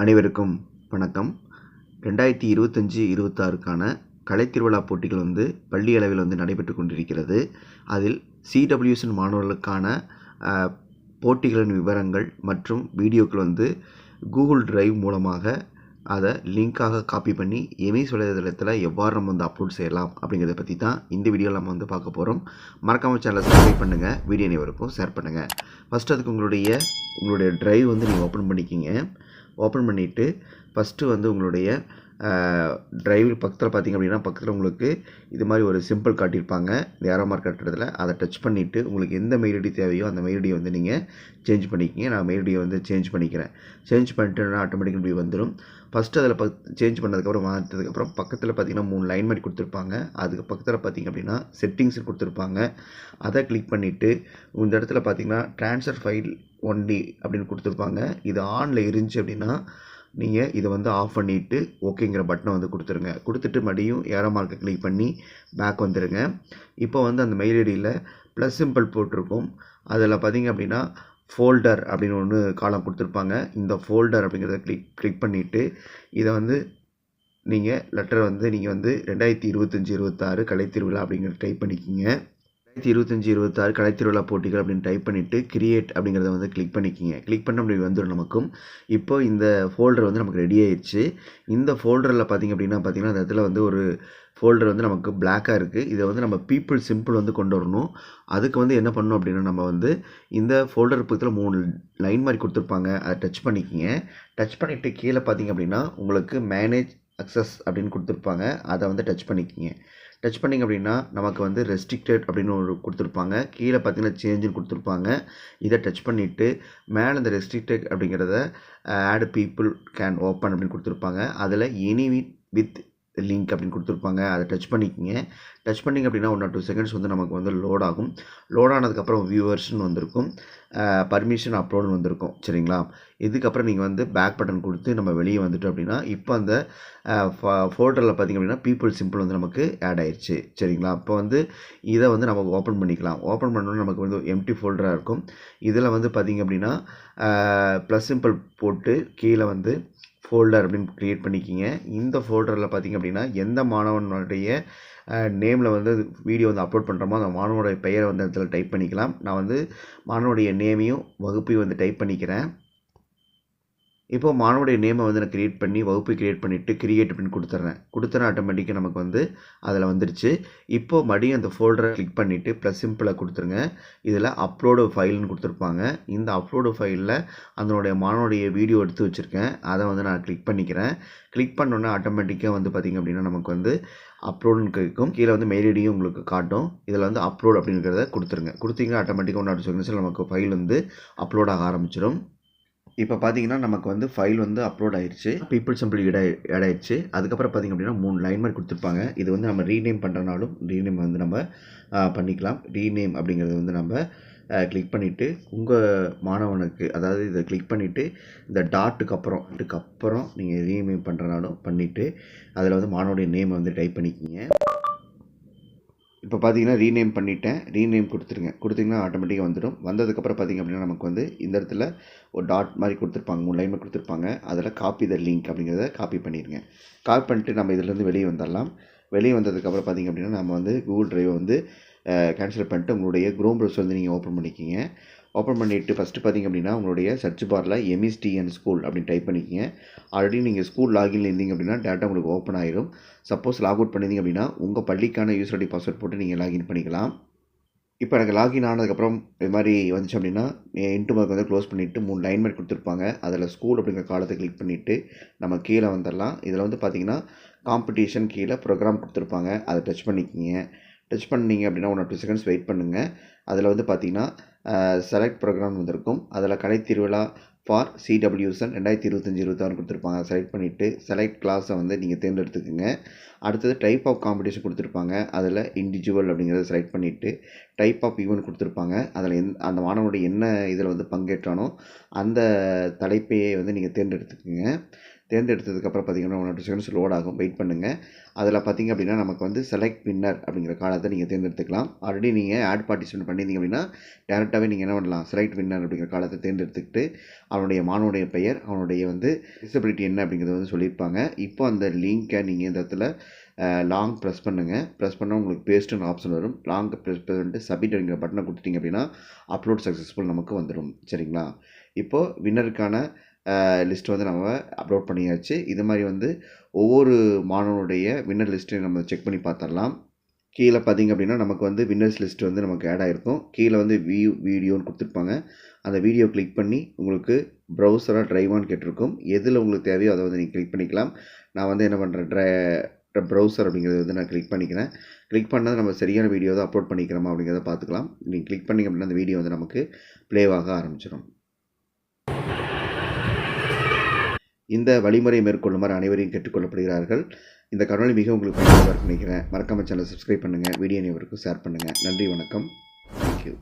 அனைவருக்கும் வணக்கம். ரெண்டாயிரத்தி இருபத்தஞ்சி இருபத்தாறுக்கான கலைத்திருவிழா போட்டிகள் வந்து பள்ளி அளவில் வந்து நடைபெற்று கொண்டிருக்கிறது. அதில் சிடபிள்யூஎஸ்என் மாணவர்களுக்கான போட்டிகளின் விவரங்கள் மற்றும் வீடியோக்கள் வந்து கூகுள் டிரைவ் மூலமாக அதை லிங்காக காப்பி பண்ணி எமிஸ் வலைதளத்தில் எவ்வாறு நம்ம வந்து அப்லோட் செய்யலாம் அப்படிங்கிறத பற்றி தான் இந்த வீடியோவில் நம்ம வந்து பார்க்க போகிறோம் மறக்காம சேனலை சப்ஸ்கிரைப் பண்ணுங்கள் வீடியோ அனைவருக்கும் ஷேர் பண்ணுங்கள் ஃபஸ்ட் அதுக்கு உங்களுடைய உங்களுடைய ட்ரைவ் வந்து நீங்கள் ஓப்பன் பண்ணிக்கிங்க. ஓப்பன் பண்ணிவிட்டு ஃபஸ்ட்டு வந்து உங்களுடைய டிரைவ் பக்கத்தில் பார்த்தீங்க அப்படின்னா பக்கத்தில் உங்களுக்கு இது மாதிரி ஒரு சிம்பிள் காட்டியிருப்பாங்க. இந்த ஏரோ மார்க் கட்டுறதுல அதை டச் பண்ணிவிட்டு உங்களுக்கு எந்த மெயில் ஐடி தேவையோ அந்த மெயில் ஐடியை வந்து நீங்கள் சேஞ்ச் பண்ணிக்கிங்க. நான் மெயில் ஐடியை வந்து சேஞ்ச் பண்ணிக்கிறேன். சேஞ்ச் பண்ணிட்டேன்னா ஆட்டோமேட்டிக் இப்படி வந்துடும் ஃபஸ்ட்டு அதில் பக் சேஞ்ச் பண்ணதுக்கப்புறம் மாற்றதுக்கப்புறம் பக்கத்தில் பார்த்திங்கன்னா மூணு லைன் மாதிரி கொடுத்துருப்பாங்க. அதுக்கு பக்கத்தில் பார்த்தீங்க அப்படின்னா செட்டிங்ஸ் கொடுத்துருப்பாங்க. அதை கிளிக் பண்ணிவிட்டு இந்த இடத்துல பார்த்தீங்கன்னா ட்ரான்ஸ்ஃபர் ஃபைல் ஒன்லி அப்படின்னு கொடுத்துருப்பாங்க. இது ஆனில் இருந்துச்சு அப்படின்னா நீங்கள் இதை வந்து ஆஃப் பண்ணிவிட்டு ஓகேங்கிற பட்டனை வந்து கொடுத்துருங்க. கொடுத்துட்டு மறுபடியும் ஏரோ மார்க்கை கிளிக் பண்ணி பேக் வந்துடுங்க இப்போ வந்து அந்த மெயில் ஐடியில் ப்ளஸ் சிம்பிள் போட்டிருக்கும். அதில் பார்த்தீங்க அப்படின்னா ஃபோல்டர் அப்படின்னு ஒன்று காலம் கொடுத்துருப்பாங்க. இந்த ஃபோல்டர் அப்படிங்கிறத கிளிக் கிளிக் பண்ணிவிட்டு இதை வந்து நீங்கள் லெட்டர் வந்து நீங்கள் வந்து ரெண்டாயிரத்தி இருபத்தஞ்சி இருபத்தாறு கலைத்திருவிழா அப்படிங்கிறத டைப் பண்ணிக்கிங்க. ரெண்டாயிரத்தி இருபத்தஞ்சி இருபத்தாறு கலைத்திருவிழா போட்டிகள் அப்படின்னு டைப் பண்ணிவிட்டு கிரியேட் அப்படிங்கிறத வந்து கிளிக் பண்ணிக்கிங்க. கிளிக் பண்ண அப்படி வந்துடும் நமக்கும். இப்போ இந்த ஃபோல்டர் வந்து நமக்கு ரெடி ஆயிடுச்சு இந்த ஃபோல்டரில் பார்த்தீங்க அப்படின்னா பார்த்தீங்கன்னா அந்த இடத்துல வந்து ஒரு ஃபோல்டர் வந்து நமக்கு பிளாக்காக இருக்குது இதை வந்து நம்ம பீப்புள் சிம்பிள் வந்து கொண்டு வரணும். அதுக்கு வந்து என்ன பண்ணணும் அப்படின்னா நம்ம வந்து இந்த ஃபோல்டர் பக்கத்தில் மூணு லைன் மாதிரி கொடுத்துருப்பாங்க. அதை டச் பண்ணிக்கிங்க. டச் பண்ணிவிட்டு கீழே பார்த்தீங்க அப்படின்னா உங்களுக்கு மேனேஜ் அக்சஸ் அப்படின்னு கொடுத்துருப்பாங்க. அதை வந்து டச் பண்ணிக்கிங்க. டச் பண்ணிங்க அப்படின்னா நமக்கு வந்து ரெஸ்ட்ரிக்டட் அப்படின்னு ஒரு கொடுத்துருப்பாங்க. கீழே பார்த்தீங்கன்னா சேஞ்சுன்னு கொடுத்துருப்பாங்க. இதை டச் பண்ணிவிட்டு மேலே இந்த ரெஸ்ட்ரிக்டட் அப்படிங்கிறத ஆட் பீப்புள் கேன் ஓப்பன் அப்படின்னு கொடுத்துருப்பாங்க. அதில் எனி வித் லிங்க் அப்படின்னு கொடுத்துருப்பாங்க. அதை டச் பண்ணிக்கிங்க. டச் பண்ணிங்க அப்படின்னா ஒன் ஆர் டூ செகண்ட்ஸ் வந்து நமக்கு வந்து லோட் ஆகும். லோட் ஆனதுக்கப்புறம் வியூவர்ஸ்னு வந்திருக்கும். பர்மிஷன் அப்லோடுன்னு வந்திருக்கும். சரிங்களா? இதுக்கப்புறம் நீங்கள் வந்து பேக் பட்டன் கொடுத்து நம்ம வெளியே வந்துட்டோம் அப்படின்னா இப்போ அந்த ஃபோல்டரில் பார்த்தீங்க அப்படின்னா பீப்புள் சிம்பிள் வந்து நமக்கு ஆட் ஆயிடுச்சு சரிங்களா? இப்போ வந்து இதை வந்து நம்ம ஓப்பன் பண்ணிக்கலாம். ஓப்பன் பண்ணோன்னா நமக்கு வந்து எம்டி ஃபோல்டராக இருக்கும். இதில் வந்து பார்த்தீங்க அப்படின்னா ப்ளஸ் சிம்பிள் போட்டு கீழே வந்து ஃபோல்டர் அப்படின்னு க்ரியேட் பண்ணிக்கிங்க. இந்த ஃபோல்டரில் பார்த்தீங்க அப்படின்னா எந்த மாணவனுடைய நேமில் வந்து வீடியோ வந்து அப்லோட் பண்ணுறோமோ அந்த மாணவனுடைய பெயரை வந்து இடத்துல டைப் பண்ணிக்கலாம். நான் வந்து மாணவனுடைய நேமையும் வகுப்பையும் வந்து டைப் பண்ணிக்கிறேன். இப்போது மாணவனுடைய நேமை வந்து நான் க்ரியேட் பண்ணி வகுப்பு க்ரியேட் பண்ணிவிட்டு கிரியேட் அப்படின்னு கொடுத்துட்றேன் கொடுத்துறேன் ஆட்டோமேட்டிக்காக நமக்கு வந்து அதில் வந்துடுச்சு இப்போ மறுபடியும் அந்த ஃபோல்டரை கிளிக் பண்ணிவிட்டு ப்ளஸ் சிம்பிளாக கொடுத்துருங்க. இதில் அப்லோடு ஃபைல்னு கொடுத்துருப்பாங்க. இந்த அப்லோடு ஃபைலில் அதனுடைய மாணவனுடைய வீடியோ எடுத்து வச்சுருக்கேன். அதை வந்து நான் கிளிக் பண்ணிக்கிறேன். கிளிக் பண்ணோன்னே ஆட்டோமேட்டிக்காக வந்து பார்த்திங்க அப்படின்னா நமக்கு வந்து அப்லோடுன்னு கேட்கும். கீழே வந்து மெயில் ஐடியும் உங்களுக்கு காட்டும். இதில் வந்து அப்லோட் அப்படிங்கிறத கொடுத்துருங்க. கொடுத்தீங்கன்னா ஆட்டோமேட்டிக்காக ஒன்று ஆர் செகண்ட்ஸில் நமக்கு ஃபைல் வந்து அப்லோட் ஆக ஆரம்பிச்சிடும். இப்போ பார்த்தீங்கன்னா நமக்கு வந்து ஃபைல் வந்து அப்லோட் ஆயிடுச்சு பீப்புள் சிம்பிள் இட ஆட் ஆயிடுச்சு அதுக்கப்புறம் பார்த்தீங்க அப்படின்னா மூணு லைன் மாதிரி கொடுத்துருப்பாங்க. இது வந்து நம்ம ரீநேம் பண்ணுறனாலும் ரீநேம் வந்து நம்ம பண்ணிக்கலாம். ரீநேம் அப்படிங்கிறது வந்து நம்ம கிளிக் பண்ணிவிட்டு உங்கள் மாணவனுக்கு அதாவது இதை கிளிக் பண்ணிவிட்டு இந்த டாட்டுக்கு அப்புறம் அப்புறம் நீங்கள் ரீநேம் பண்ணுறனாலும் பண்ணிவிட்டு அதில் வந்து மாணவனுடைய நேமை வந்து டைப் பண்ணிக்கிங்க. இப்போ பார்த்தீங்கன்னா ரீநேம் பண்ணிட்டேன். ரீநேம் கொடுத்துருங்க. கொடுத்தீங்கன்னா ஆட்டோமேட்டிக்காக வந்துடும். வந்ததுக்கப்புறம் பார்த்தீங்க அப்படின்னா நமக்கு வந்து இந்த இடத்துல ஒரு டாட் மாதிரி கொடுத்துருப்பாங்க. மூணு லைன் கொடுத்துருப்பாங்க. அதில் காப்பி த லிங்க் அப்படிங்கிறத காப்பி பண்ணிடுங்க. காப்பி பண்ணிட்டு நம்ம இதிலேருந்து வெளியே வந்துடலாம். வெளியே வந்ததுக்கப்புறம் பார்த்தீங்க அப்படின்னா நம்ம வந்து கூகுள் ட்ரைவை வந்து கேன்சல் பண்ணிட்டு உங்களுடைய குரோம் ப்ரௌசர் வந்து நீங்கள் ஓப்பன் பண்ணிக்கிங்க. ஓப்பன் பண்ணிவிட்டு ஃபஸ்ட்டு பார்த்தீங்க அப்படின்னா உங்களுடைய சர்ச் பாரில் எம்இஸ்டிஎன் ஸ்கூல் அப்படின்னு டைப் பண்ணிக்கிங்க. ஆல்ரெடி நீங்கள் ஸ்கூல் லாகின் இருந்தீங்க அப்படின்னா டேட்டா உங்களுக்கு ஓப்பன் ஆயிரும். சப்போஸ் லாக் அவுட் பண்ணியிருந்தீங்க அப்படின்னா உங்கள் பள்ளிக்கான யூசர் ஐடி பாஸ்வேர்ட் போட்டு நீங்கள் லாகின் பண்ணிக்கலாம். இப்போ எனக்கு லாகின் ஆனதுக்கப்புறம் இது மாதிரி வந்துச்சு அப்படின்னா இன்ட்டு மார்க் வந்து க்ளோஸ் பண்ணிவிட்டு மூணு லைன் மாதிரி கொடுத்துருப்பாங்க. அதில் ஸ்கூல் அப்படிங்கிற காலத்தை கிளிக் பண்ணிவிட்டு நம்ம கீழே வந்துடலாம். இதில் வந்து பார்த்தீங்கன்னா காம்படிஷன் கீழே ப்ரோக்ராம் கொடுத்துருப்பாங்க. அதை டச் பண்ணிக்கிங்க. டச் பண்ணீங்க அப்படின்னா one or two seconds wait பண்ணுங்கள் அதில் வந்து பார்த்தீங்கன்னா செலக்ட் ப்ரோக்ராம் வந்திருக்கும். அதில் கலை திருவிழா ஃபார் சிடபிள்யூசன் ரெண்டாயிரத்தி இருபத்தஞ்சி இருபத்தாறு கொடுத்துருப்பாங்க. செலக்ட் பண்ணிவிட்டு செலக்ட் கிளாஸை வந்து நீங்கள் தேர்ந்தெடுத்துக்குங்க. அடுத்தது டைப் ஆஃப் காம்படிஷன் கொடுத்துருப்பாங்க. அதில் இண்டிவிஜுவல் அப்படிங்கிறத செலக்ட் பண்ணிவிட்டு டைப் ஆஃப் ஈவெண்ட் கொடுத்துருப்பாங்க. அதில் எந் அந்த மாணவனுடைய என்ன இதில் வந்து பங்கேற்றானோ அந்த தலைப்பையே வந்து நீங்கள் தேர்ந்தெடுத்துக்குங்க. தேர்ந்தெடுத்ததுக்கப்புறம் பார்த்தீங்கன்னா ஒன் செகண்ட்ஸ் லோட் ஆகும். வெயிட் பண்ணுங்கள் அதில் பார்த்தீங்க அப்படின்னா நமக்கு வந்து செலக்ட் வின்னர் அப்படிங்கிற காலத்தை நீங்கள் தேர்ந்தெடுத்துக்கலாம். ஆல்ரெடி நீங்கள் ஆட் பார்ட்டிசிபேட் பண்ணியிருந்தீங்க அப்படின்னா டேரெக்டாகவே நீங்கள் என்ன பண்ணலாம்? செலக்ட் வின்னர் அப்படிங்கிற காலத்தை தேர்ந்தெடுத்துக்கிட்டு அவனுடைய மாணவனுடைய பெயர் அவனுடைய வந்து டிசபிலிட்டி என்ன அப்படிங்கிறத வந்து சொல்லியிருப்பாங்க. இப்போ அந்த லிங்க்கை நீங்கள் இந்த இடத்துல லாங் ப்ரெஸ் பண்ணுங்கள் ப்ரெஸ் பண்ணால் உங்களுக்கு பேஸ்ட்டுன்னு ஆப்ஷன் வரும். லாங் ப்ரெஸ் பண்ணிட்டு சப்மிட் அப்படிங்கிற பட்டனை கொடுத்துட்டிங்க அப்படின்னா அப்லோட் சக்ஸஸ்ஃபுல் நமக்கு வந்துடும். சரிங்களா? இப்போது வின்னருக்கான லிஸ்ட் வந்து நம்ம அப்லோட் பண்ணியாச்சு. இது மாதிரி வந்து ஒவ்வொரு மாணவனுடைய வின்னர் லிஸ்ட்டையும் நம்ம செக் பண்ணி பார்த்துடலாம். கீழே பார்த்தீங்க அப்படின்னா நமக்கு வந்து வின்னர்ஸ் லிஸ்ட் வந்து நமக்கு ஆட் ஆகிருக்கும் கீழே வந்து வியூ வீடியோன்னு கொடுத்துருப்பாங்க. அந்த வீடியோ கிளிக் பண்ணி உங்களுக்கு ப்ரௌசராக ட்ரைவான்னு கேட்டிருக்கும். எதில் உங்களுக்கு தேவையோ அதை வந்து நீங்கள் கிளிக் பண்ணிக்கலாம். நான் வந்து என்ன பண்ணுறேன் ட்ரை ப்ரௌசர் அப்படிங்கிறது வந்து நான் கிளிக் பண்ணிக்கிறேன். கிளிக் பண்ணால் நம்ம சரியான வீடியோ தான் அப்லோட் பண்ணிக்கிறோமா அப்படிங்கிறத பார்த்துக்கலாம். நீங்கள் கிளிக் பண்ணிங்க அப்படின்னா அந்த வீடியோ வந்து நமக்கு ப்ளேவாக ஆரம்பிச்சிடும் இந்த வழிமுறை மேற்கொள்ளுமாறு அனைவரையும் கேட்டுக்கொள்ளப்படுகிறார்கள். இந்த கருணை மிக உங்களுக்கு பயனுள்ளதாக நினைக்கிறேன். மறக்காமல் சேனலை சப்ஸ்கிரைப் பண்ணுங்கள் வீடியோ அனைவருக்கும் ஷேர் பண்ணுங்கள் நன்றி வணக்கம். தேங்க்யூ